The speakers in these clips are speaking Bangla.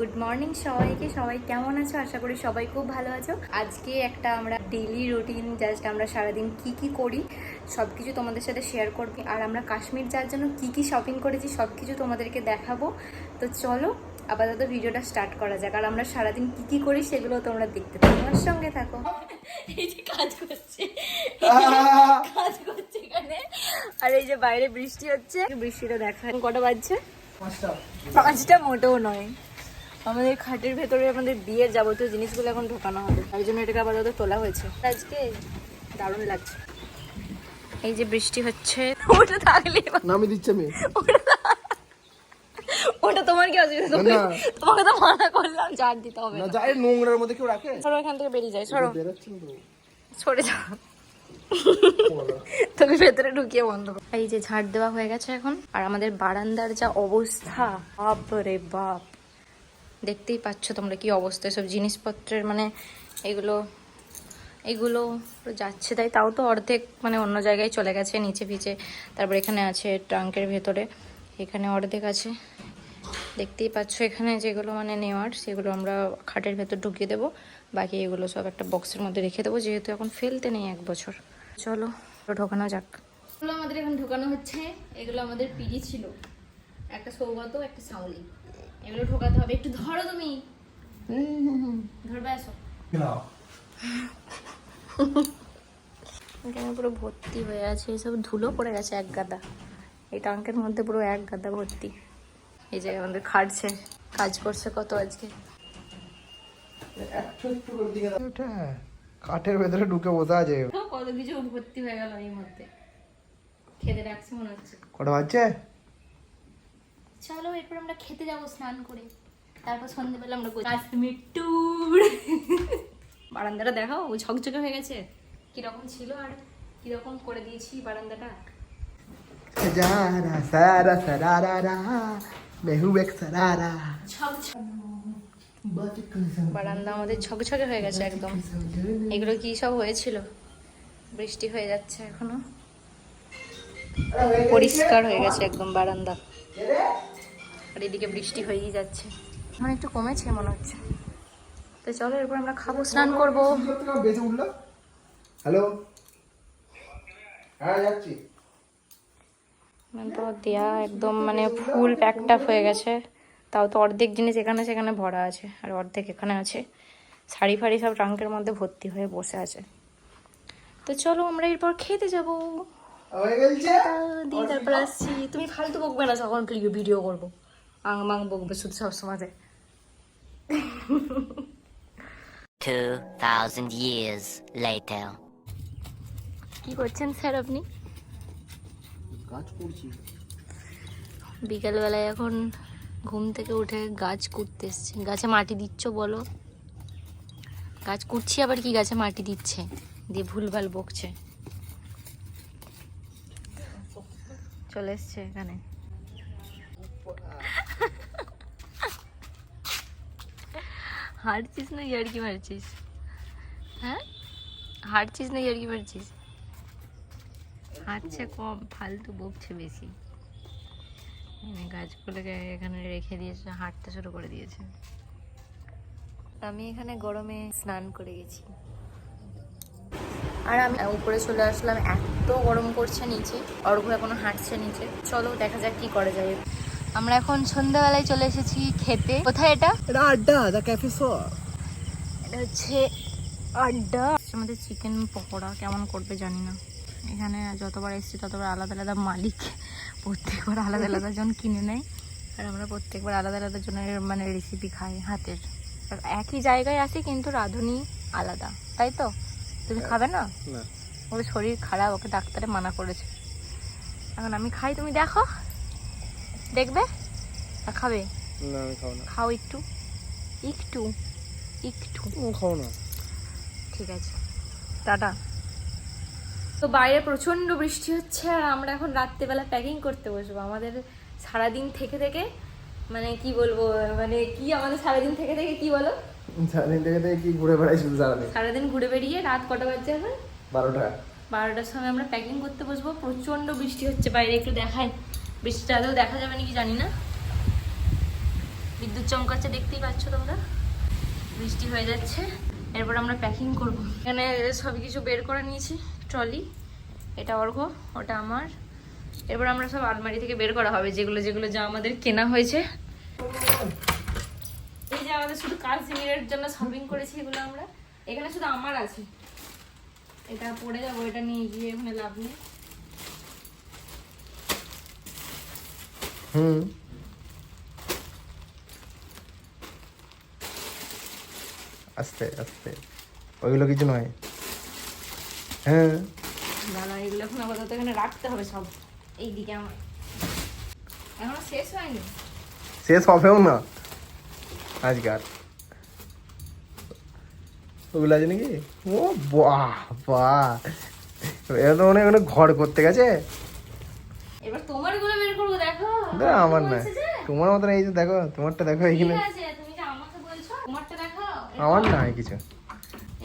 গুড মর্নিং সবাইকে। সবাই কেমন আছো? আশা করি সবাই খুব ভালো আছো। আজকে একটা আমরা ডেলি রুটিন জাস্ট আমরা সারাদিন কি কি করি সব কিছু তোমাদের সাথে শেয়ার করব। আর আমরা কাশ্মীর যাওয়ার জন্য কি কি শপিং করেছি সব কিছু তোমাদেরকে দেখাবো। তো চলো আপাতত ভিডিওটা স্টার্ট করা যাক। আর আমরা সারাদিন কি কি করি সেগুলো তোমরা দেখতে থাকো। আমার সঙ্গে থাকো। এই যে কাজ করছে। কাজ করছে এখানে। আর এই যে বাইরে বৃষ্টি হচ্ছে। বৃষ্টিটা দেখা কটা বাজছে? পাঁচটা মোটেও নয়। আমাদের খাটের ভেতরে আমাদের বিয়ের যাবতীয় জিনিসগুলো এখন ঢোকানো হবে। তার জন্য এটাকে আপাতত তোলা হয়েছে। আজকে দারুণ লাগছে। এই যে বৃষ্টি হচ্ছে ওটা থাকলে নামে দিচ্ছে আমি। ওটা তোমার কি অসুবিধা? তুমি- তোমাকে তো মানা করলাম ঝাড় দিতে হবে না। যায় নোংরার মধ্যে কেউ রাখে? সরো এখান থেকে বেরিয়ে যায় সরো। সরে যাও। তোকে ভেতরে ঢুকিয়ে বন্ধ এই যে ঝাড় দেওয়া হয়ে গেছে এখন। আর আমাদের বারান্দার যা অবস্থা বাপ রে বাপ। দেখতেই পাচ্ছ তোমরা কি অবস্থা। সব জিনিসপত্রের মানে এগুলো এগুলো যাচ্ছে তাই তাও তো অর্ধেক মানে অন্য জায়গায় চলে গেছে, নিচে ফিচে। তারপর এখানে আছে ট্রাঙ্কের ভেতরে, এখানে অর্ধেক আছে। দেখতেই পাচ্ছ এখানে যেগুলো মানে নেওয়ার, সেগুলো আমরা খাটের ভেতর ঢুকিয়ে দেবো। বাকি এগুলো সব একটা বক্সের মধ্যে রেখে দেবো, যেহেতু এখন ফেলতে নেই এক বছর। চলো ঢোকানো যাক। এগুলো আমাদের এখন ঢোকানো হচ্ছে, এগুলো আমাদের পিড়ি ছিল। একটা সৌগত, একটা সাউলি এগুলো ঢোকাতে হবে। একটু ধরো তুমি। ধরবে আসো। এখানে পুরো ভর্তি হয়ে আছে। এসব ধুলো পড়ে গেছে এক গাদা। এই ট্যাঙ্কের মধ্যে পুরো এক গাদা ভর্তি। এই জায়গায় আমাদের খাটছে। কাজ করছে কত আজকে? কাঠের ভেতরে ঢুকে বসে আছে। কত কিছু ভর্তি হয়ে গেল এই মধ্যে খেতে রাখছে মনে হচ্ছে। কটা বাজছে? চলো এরপর আমরা খেতে যাব স্নান করে। তারপর সন্ধ্যেবেলা আমরা কাশ্মীর ট্যুর বারান্দাটা দেখাও ও ঝকঝকে হয়ে গেছে। কীরকম ছিল আর কীরকম করে দিয়েছি বারান্দাটা? বারান্দা আমাদের ঝকঝকে হয়ে গেছে একদম। এগুলো কি সব হয়েছিল? বৃষ্টি হয়ে যাচ্ছে এখনও। পরিষ্কার হয়ে গেছে একদম বারান্দা। আর এদিকে বৃষ্টি হয়েই যাচ্ছে। এখন একটু কমেছে মনে হচ্ছে। তো চলো এরপর আমরা খাব স্নান করব। বেঁচে উঠল? হ্যালো? হ্যাঁ যাচ্ছি। মানে তো দেয়া একদম মানে ফুল প্যাকড আপ হয়ে গেছে। তাও তো অর্ধেক জিনিস এখানে সেখানে ভরা আছে আর অর্ধেক এখানে আছে। শাড়ি ফাড়ি সব ট্রাঙ্কের মধ্যে ভর্তি হয়ে বসে আছে। তো চলো আমরা এরপর খেতে যাব। হয়ে গেছে দিয়ে তারপর আসছি। তুমি ফালতু বকবে না যখন ভিডিও করব। আং মাং বকবে শুধু সবসময় 2,000 years later. কি করছেন স্যার আপনি? করছি। বিকালবেলায় এখন ঘুম থেকে উঠে গাছ কুড়তে এসছে। গাছে মাটি দিচ্ছ বলো? গাছ কুড়ছি আবার কি গাছে মাটি দিচ্ছে? দিয়ে ভুলভাল বকছে। চলে এসছে এখানে। হাঁটছিস না ইয়ার্কি মারছিস? হ্যাঁ? হাঁটছিস না ইয়ার্কি মারছিস? হাঁটছে কম, ফালতু বকছে বেশি। গাছগুলোকে এখানে রেখে দিয়েছে, হাঁটতে শুরু করে দিয়েছে। আমি এখানে গরমে স্নান করে গেছি। আর আমি উপরে চলে আসলাম এত গরম করছে নিচে। অর্ঘ এখনও হাঁটছে নিচে। চলো দেখা যাক কি করা যায়। আমরা এখন সন্ধ্যাবেলায় চলে এসেছি খেতে। কোথায় এটা? এটা আড্ডা দা ক্যাফে এটা হচ্ছে আড্ডা। আমাদের চিকেন পকোড়া কেমন করবে জানি না। এখানে যতবার এসেছি ততবার আলাদা আলাদা মালিক প্রত্যেকবার আলাদা আলাদা জন কিনে নেয়। আর আমরা প্রত্যেকবার আলাদা আলাদা জনের মানে রেসিপি খাই হাতের। একই জায়গায় আসি কিন্তু রাঁধুনি আলাদা। তাই তো? তুমি খাবে না? না। ওর শরীর খারাপ ওকে ডাক্তারে মানা করেছে। এখন আমি খাই তুমি দেখো। দেখবে? না খাবে খাও একটু। একটু একটু। ও খাও না। ঠিক আছে। টাটা। তো বাইরে প্রচণ্ড বৃষ্টি হচ্ছে আর আমরা এখন রাত্রেবেলা প্যাকিং করতে বসবো। আমাদের সারাদিন থেকে থেকে মানে কি বলব মানে কি আমাদের সারাদিন থেকে থেকে কি বলো? সারাদিন থেকে থেকে কি ঘুরে বেড়াই শুধু সারাদিন? সারাদিন ঘুরে বেরিয়ে রাত কটা বাজছে এখন? বারোটা। বারোটার সময় আমরা প্যাকিং করতে বসবো। প্রচণ্ড বৃষ্টি হচ্ছে বাইরে একটু দেখাই। বৃষ্টিটা আদৌ দেখা যাবে নাকি জানি না। বিদ্যুৎ চমকাচ্ছে দেখতেই পাচ্ছ তোমরা? বৃষ্টি হয়ে যাচ্ছে। এরপর আমরা প্যাকিং করব। এখানে সব কিছু বের করে নিয়েছি ট্রলি। এটা অর্ঘ ওটা আমার। এরপর আমরা সব আলমারি থেকে বের করা হবে যেগুলো যেগুলো যা আমাদের কেনা হয়েছে। আমাদের শুধু কাশ্মীরের জন্য শপিং করেছি এগুলো আমরা? এখানে শুধু আমার আছে। এটা পড়ে যাব এটা নিয়ে গিয়ে ওখানে লাভ নেই। হুম। আস্তে আস্তে। ওইগুলো কিছু নয়। হ্যাঁ। না না এগুলো এখন আপাতত এখানে রাখতে হবে সব। এইদিকে আমার এখনও শেষ হয়নি। শেষ হবেও না। আজকাল ওগুলো আছে নাকি? ও বাহ বাহ এরা তো মনে হয় ঘর করতে গেছে। এবার তোমারগুলো বের করব দেখো। না, আমার না। তোমার মতন এই যে দেখো তোমারটা দেখো দেখো। আমার কিছু।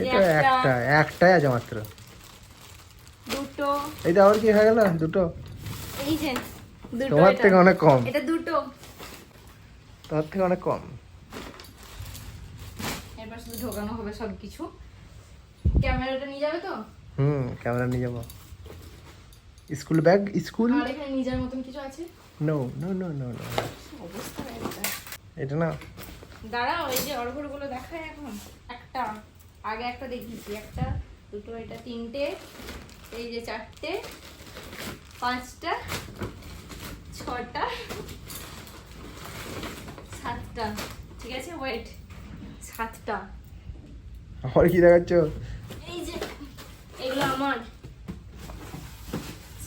এটা একটা। একটা একটাই আছে মাত্র। দুটো। এই তো আবার কি হয়ে গেল? দুটো। এই যে তোমার থেকে অনেক কম। এটা দুটো। তোমার থেকে অনেক কম। এবার শুধু ঢোকানো হবে সব কিছু ক্যামেরাটা নিয়ে যাবে তো? হুম ক্যামেরা নিয়ে যাব। School bag school? আর এখানে নিয়ে যাওয়ার মতন কিছু আছে? No no no no no অবস্থা এটা না। দাঁড়াও এই যে অর্ঘরগুলো দেখায় এখন। একটা আগে একটা দেখিয়েছি। একটা দুটো এটা তিনটে এই যে চারটে পাঁচটা ছটা সাতটা। ঠিক আছে ওয়েট সাতটা আমার কি দেখাচ্ছ? এই যে এগুলো আমার।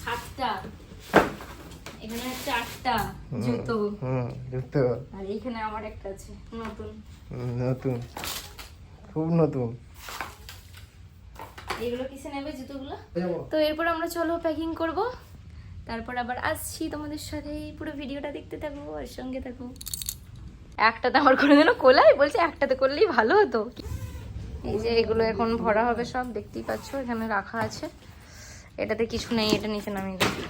সাতটা এখানে চারটা জুতো। হুম জুতো। আর এইখানে আমার একটা আছে নতুন। নতুন। খুব নতুন। এগুলো কিসে নেবে জুতোগুলো? তো এরপর আমরা চলো প্যাকিং করব। তারপর আবার আসছি তোমাদের সাথে। পুরো ভিডিওটা দেখতে থাকো আর সঙ্গে থাকো। একটাতে আমার করে দিল কোলাই বলছে একটাতে করলেই ভালো হতো। এই যে এগুলো এখন ভরা হবে সব, দেখতেই পাচ্ছ, এখানে রাখা আছে। এটাতে কিছু নেই, এটা নিচে নামিয়ে দেবো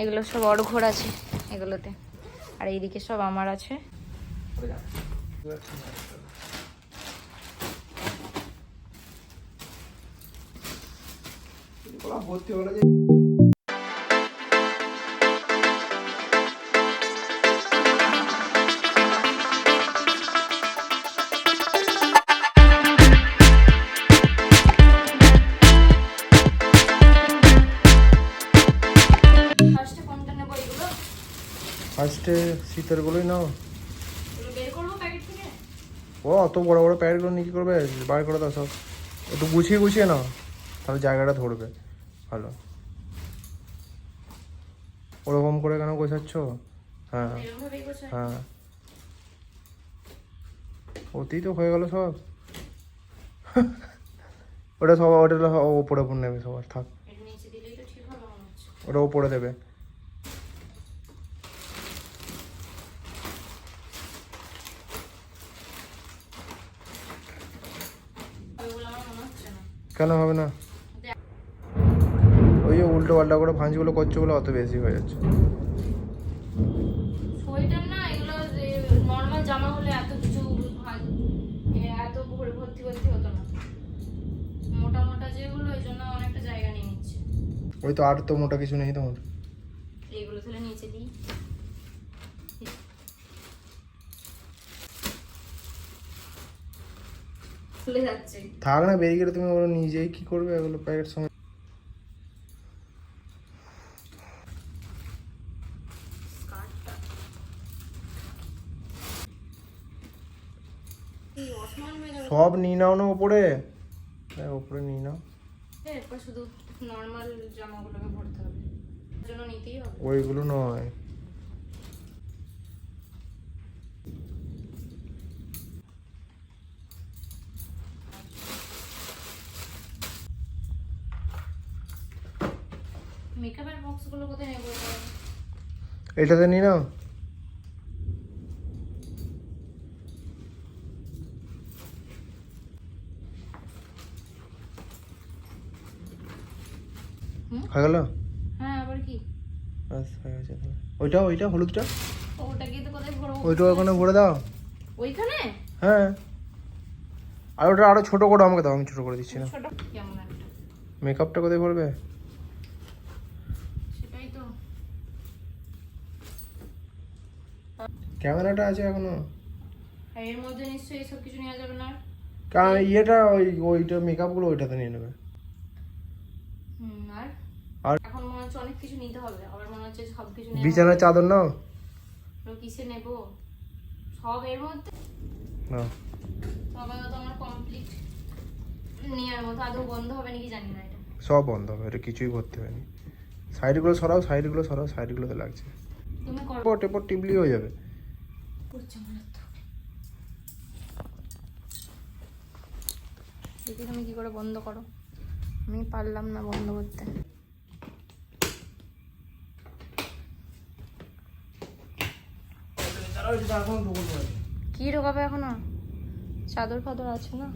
এগুলো সব অড়ঘর আছে এগুলোতে, আর এইদিকে সব আমার আছে। ভর্তি ফার্স্টে শীতের গুলোই নাও। ও অত বড় বড় প্যাকেটগুলো নিয়ে কি করবে? বার করে দাও সব। একটু গুছিয়ে গুছিয়ে নাও তাহলে জায়গাটা ধরবে। ভালো। ওরকম করে কেন গোছাচ্ছ? হ্যাঁ। হ্যাঁ। ওতেই তো হয়ে গেল সব। ওটা সব ওটা ওপরে ওপর নেবে সবার থাক। ওটা ওপরে দেবে ওইগুলো আমার মনে হচ্ছে না কেন হবে না? ওই উল্টো পাল্টা করে ভাঁজগুলো করছ বলে অত বেশি হয়ে যাচ্ছে। সোয়েটার না এগুলো নর্মাল জামা হলে এত কিছু এত ভর্তি ভর্তি হতো না। মোটা মোটা যেগুলো ওই জন্য অনেকটা জায়গা নিয়ে নিচ্ছে। ওই তো আর তো মোটা কিছু নেই তোমার। এইগুলো তাহলে নিচে দিই খুলে যাচ্ছে। থাক না বেরিয়ে গেলে তুমি ওগুলো নিজেই কি করবে এগুলো প্যাকেট সময়। হয়ে সব নিয়ে নাও না ওপরে। হ্যাঁ ওপরে নিয়ে নাও। এরপর শুধু নর্মাল জামাগুলোকে ভরতে হবে। জন্য নিতেই হবে। ওইগুলো নয়। বক্সগুলো কোথায় নেব? এটাতে নিয়ে নাও? হয়ে গেল? হ্যাঁ আবার কি? ব্যাস হয়ে গেছে তাহলে। ওইটা ওইটা হলুদটা? ওটাকে তো কোথায় ভরবো ওইটা ওখানে ভরে দাও। ওইখানে? হ্যাঁ। আর ওটা আরও ছোট করে আমাকে দাও আমি ছোট করে দিচ্ছি না। মেকআপটা কোথায় করবে সেটাই তো ক্যামেরাটা আছে এখনও। আর এর মধ্যে নিশ্চয়ই কিছু নেওয়া যাবে না? কারণ ইয়েটা ওই ওইটা মেকআপগুলো ওইটাতে নিয়ে নেবে। আর? এখন মনে হচ্ছে অনেক কিছু নিতে হবে আবার মনে হচ্ছে সব কিছু বিছানার চাদর নাও। কিসে নেব? সব এর মধ্যে? নাও। আপাতত আমার কমপ্লিট নেওয়ার মতো আদৌ বন্ধ হবে নাকি জানি না এটা। সব বন্ধ হবে এটা কিছুই করতে হয়নি সাইডগুলো সরাও সাইডগুলো সরাও সাইডগুলোতে লাগছে। তুমি করো। টেপর টেপর টিপলি হয়ে যাবে। মারাত্মক দেখি তুমি কি করে বন্ধ করো। আমি পারলাম না বন্ধ করতে। কি ঢোকাবে এখনও? চাদর ফাদর আছে না?